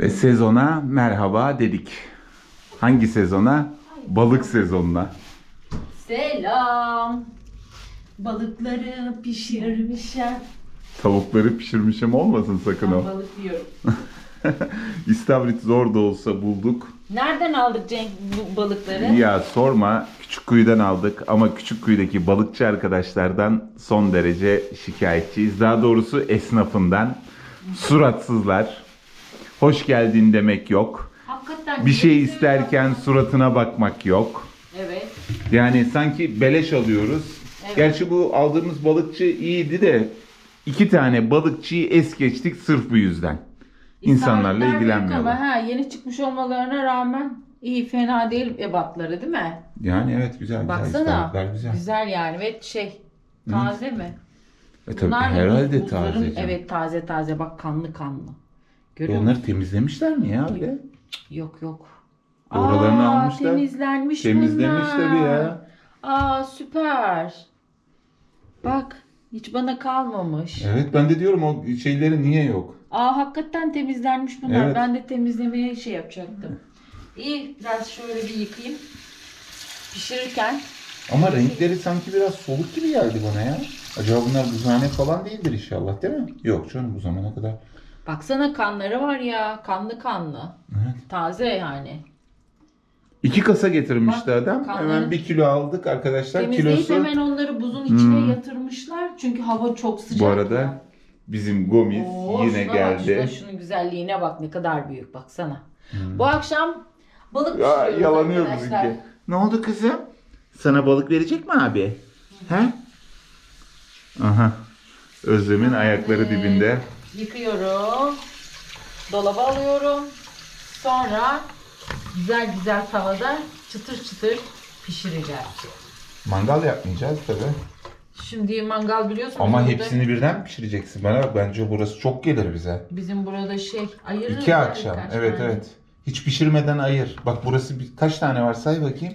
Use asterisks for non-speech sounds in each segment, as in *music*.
Ve sezona merhaba dedik. Hangi sezona? Balık sezonuna. Selam. Balıkları pişirmişim. Tavukları pişirmişim olmasın sakın Ben o. balık yiyorum. *laughs* İstavrit zor da olsa bulduk. Nereden aldık Cenk bu balıkları? Ya sorma küçük kuyudan aldık ama küçük kuyudaki balıkçı arkadaşlardan son derece şikayetçiyiz. Daha doğrusu esnafından. Suratsızlar. Hoş geldin demek yok. Hakikaten Bir şey güzel isterken suratına bakmak yok. Evet. Yani sanki beleş alıyoruz. Evet. Gerçi bu aldığımız balıkçı iyiydi de iki tane balıkçıyı es geçtik sırf bu yüzden. İnsanlarla büyük ilgilenmiyorlar. Ama ha, yeni çıkmış olmalarına rağmen iyi fena değil ebatları değil mi? Yani evet güzel güzel. Baksana. istavritler güzel. Güzel yani ve şey taze mi? E tabii Bunlar herhalde taze. Evet taze taze bak kanlı kanlı. Görüyor musun? Onları temizlemişler mi ya öyle? Yok yok. Oralarını Aa, almışlar. Temizlenmiş Temizlemiş bunlar. tabii ya. Aa süper. Bak hiç bana kalmamış. Evet ben de diyorum o şeyleri niye yok? Aa hakikaten temizlenmiş bunlar. Evet. Ben de temizlemeye şey yapacaktım. İyi biraz şöyle bir yıkayayım. Pişirirken Ama renkleri sanki biraz soluk gibi geldi bana ya. Acaba bunlar buzhane falan değildir inşallah değil mi? Yok canım bu zamana kadar. Baksana kanları var ya. Kanlı kanlı. Evet. Taze yani. İki kasa getirmişti Bak, adam. kanları- Hemen bir kilo aldık arkadaşlar. Temizleyip Kilosu hemen onları buzun içine Hmm. yatırmışlar. Çünkü hava çok sıcak. bu arada bizim Gomiz Oo, yine şuna geldi. Bak, şuna, şunun güzelliğine bak ne kadar büyük baksana. Bu akşam balık Hmm. Ya pişiriyoruz yalanıyor arkadaşlar. bizimki. Ne oldu kızım? Sana balık verecek mi abi? He? Aha. Özlem'in ayakları Evet. dibinde. Yıkıyorum. Dolaba alıyorum. Sonra güzel güzel tavada çıtır çıtır pişireceğiz. Mangal yapmayacağız tabi. Şimdi mangal biliyorsunuz. Ama burada hepsini birden mi pişireceksin? Bana bak bence burası çok gelir bize. Bizim burada şey ayırırız. İki akşam. birkaç Evet tane. evet. Hiç pişirmeden ayır. Bak burası bir, kaç tane var say bakayım.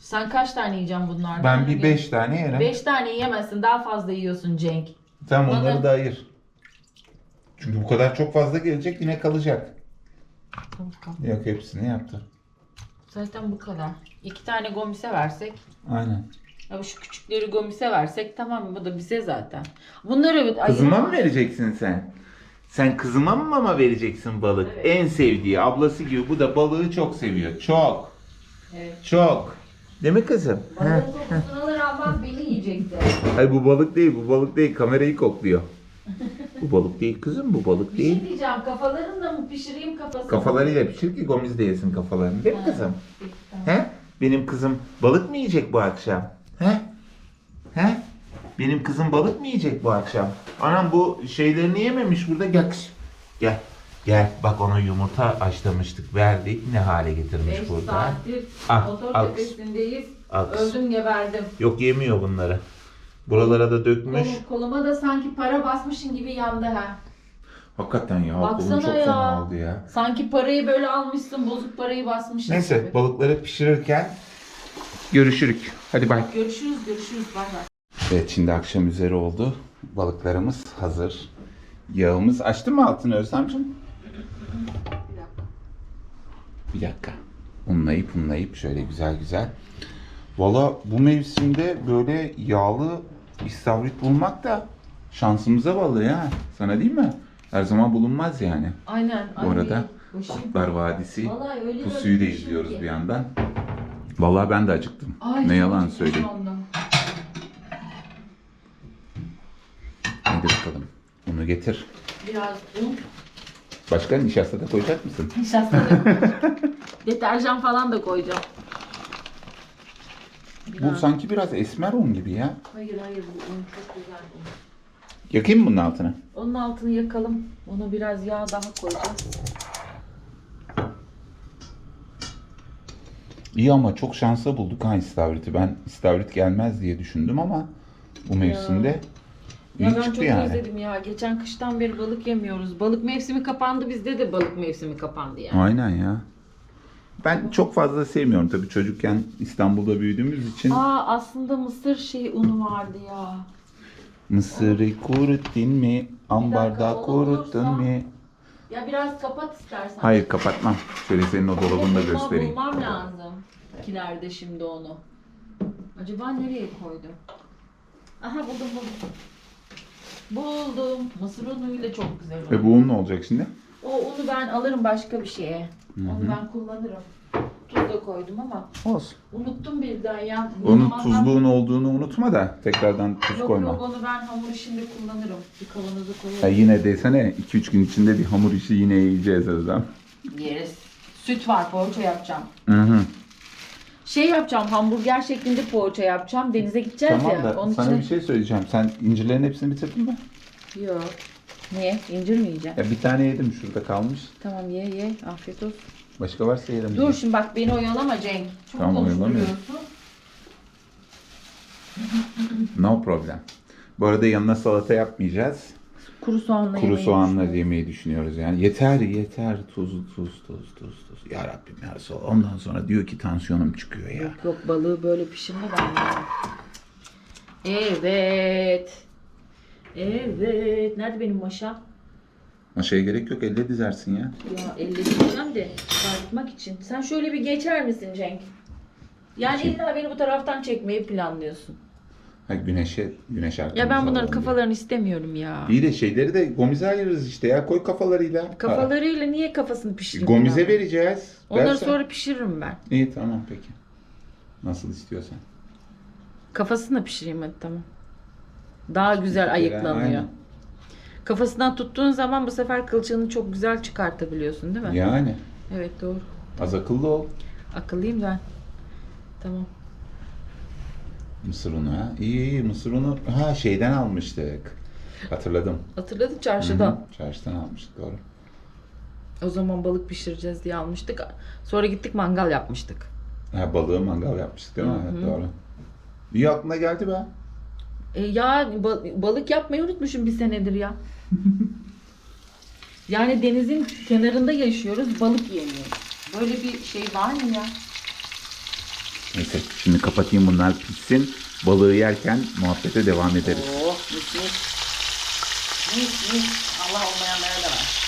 Sen kaç tane yiyeceksin bunlardan? Ben bir beş tane yerim. Beş tane yiyemezsin. Daha fazla yiyorsun Cenk. Tamam Bana- onları da ayır. Çünkü bu kadar çok fazla gelecek yine kalacak. Tamam, tamam. Yok hepsini yaptı. Zaten bu kadar. İki tane gomise versek. Aynen. Ya şu küçükleri gomise versek tamam bu da bize zaten. Bunları Kızıma mı vereceksin sen? Sen kızıma mı mama vereceksin balık? Evet. En sevdiği ablası gibi bu da balığı çok seviyor. Çok. Evet. Çok. Değil mi kızım? Balığın kokusunu alır beni yiyecekti. Hayır bu balık değil bu balık değil kamerayı kokluyor. Bu balık değil kızım bu balık Bir değil. şey diyeceğim kafalarını da mı pişireyim kafasını? Kafalarıyla pişir ki gomiz de yesin kafalarını. Değil mi kızım? peki, tamam. He? Benim kızım balık mı yiyecek bu akşam? He? He? Benim kızım balık mı yiyecek bu akşam? Anam bu şeylerini yememiş burada gel kız. Gel. Gel bak ona yumurta haşlamıştık verdik ne hale getirmiş 5 burada. saattir Al, motor al. tepesindeyiz. Al kız. Öldüm geberdim. Yok yemiyor bunları. Buralara da dökmüş. Kolum- koluma da sanki para basmışın gibi yandı ha. Hakikaten ya Baksana kolum çok ya. fena oldu ya. Sanki parayı böyle almışsın bozuk parayı basmışsın Neyse gibi. balıkları pişirirken görüşürük. Hadi bay. Görüşürüz görüşürüz bay bay. Evet şimdi akşam üzeri oldu. Balıklarımız hazır. Yağımız açtı mı altını Özlemciğim? Bir dakika. Bir dakika. Unlayıp unlayıp şöyle güzel güzel. Valla bu mevsimde böyle yağlı istavrit bulmak da şansımıza bağlı ya. Sana değil mi? Her zaman bulunmaz yani. Aynen. Bu ay, arada Kurtlar Vadisi Vallahi öyle pusuyu da özlemişim izliyoruz ki. bir yandan. Vallahi ben de acıktım. Ay, ne çok yalan acıktım söyleyeyim. şu anda. Hadi bakalım. Bunu getir. Biraz un, Başka nişasta da koyacak mısın? nişasta da koyacağım. *laughs* Deterjan falan da koyacağım. Bu Biraz. sanki biraz esmer un gibi ya. Hayır hayır bu un çok güzel un. Yakayım mı bunun altına? Onun altını yakalım. Ona biraz yağ daha koyacağız. İyi ama çok şansa bulduk ha istavriti. Ben istavrit gelmez diye düşündüm ama bu mevsimde iyi Ya ben çıktı çok yani. özledim ya. Geçen kıştan beri balık yemiyoruz. Balık mevsimi kapandı. Bizde de balık mevsimi kapandı yani. Aynen ya. Ben çok fazla sevmiyorum tabii çocukken İstanbul'da büyüdüğümüz için. Aa aslında mısır şey unu vardı ya. Mısırı kuruttun mi? Ambarda kuruttun olursa- mi? Ya biraz kapat istersen. Hayır kapatmam. Şöyle senin o dolabını da Bulma- göstereyim. Bulmam lazım. Kilerde şimdi onu. Acaba nereye koydum? Aha buldum buldum. Buldum. Mısır unuyla çok güzel olur. Ve bu un ne olacak şimdi? O unu ben alırım başka bir şeye. Hı hı. Onu ben kullanırım. Tuz da koydum ama Olsun. unuttum birden ya. Onun Bulamadan- tuzluğun olduğunu unutma da tekrardan tuz Yok koyma. yok onu ben hamur işinde kullanırım. Bir kavanoza Ya koyarım. yine desene 2-3 gün içinde bir hamur işi yine yiyeceğiz Özlem. Yeriz. Süt var poğaça yapacağım. Hı hı. Şey yapacağım hamburger şeklinde poğaça yapacağım. Denize gideceğiz Tamam ya. da Onun sana için... bir şey söyleyeceğim. Sen incirlerin hepsini bitirdin mi? Yok. Niye? İncir mi yiyeceğim? Ya bir tane yedim şurada kalmış. Tamam ye ye. Afiyet olsun. Başka varsa yerim. Dur şimdi bak beni oyalama Cenk. Çok Tamam, oyalamıyorum. konuşturuyorsun. No problem. Bu arada yanına salata yapmayacağız. Kuru soğanla Kuru soğanla düşünüyorum. yemeyi düşünüyoruz yani. Yeter yeter tuz tuz tuz tuz tuz. Ya Rabbim ya Resulallah. Ondan sonra diyor ki tansiyonum çıkıyor ya. Yok balığı böyle pişirme ben. Evet. Evet. Nerede benim maşa? Maşaya gerek yok elle dizersin ya. Ya elle diyeceğim de çıkartmak için. Sen şöyle bir geçer misin Cenk? Yani Geçeyim. illa beni bu taraftan çekmeyi planlıyorsun. Ha, güneşe güneş arkamıza Ya ben bunların alalım diye. kafalarını istemiyorum ya. İyi de şeyleri de gomize ayırırız işte ya. Koy kafalarıyla. Kafalarıyla niye kafasını Ha, pişireyim? Gomize vereceğiz. Onları Versen. sonra pişiririm ben. İyi tamam peki. Nasıl istiyorsan. Kafasını da pişireyim hadi tamam. Daha güzel ayıklanıyor. aynen. Kafasından tuttuğun zaman bu sefer kılçığını çok güzel çıkartabiliyorsun değil mi? Yani Evet doğru. az akıllı ol. Akıllıyım ben. Tamam. Mısır unu ha. İyi iyi mısır unu. Ha şeyden almıştık. Hatırladım. Hatırladın Hı çarşıdan. hı, Çarşıdan almıştık doğru. O zaman balık pişireceğiz diye almıştık. Sonra gittik mangal yapmıştık. Ha balığı mangal yapmıştık değil mi? Hı Evet doğru. İyi aklına geldi be. E ya ba- balık yapmayı unutmuşum bir senedir ya. *laughs* yani denizin kenarında yaşıyoruz, balık yemiyoruz. Böyle bir şey var mı ya? Neyse şimdi kapatayım bunlar pişsin. Balığı yerken muhabbete devam ederiz. Oh mis mis. Mis mis. Allah olmayanlara da var.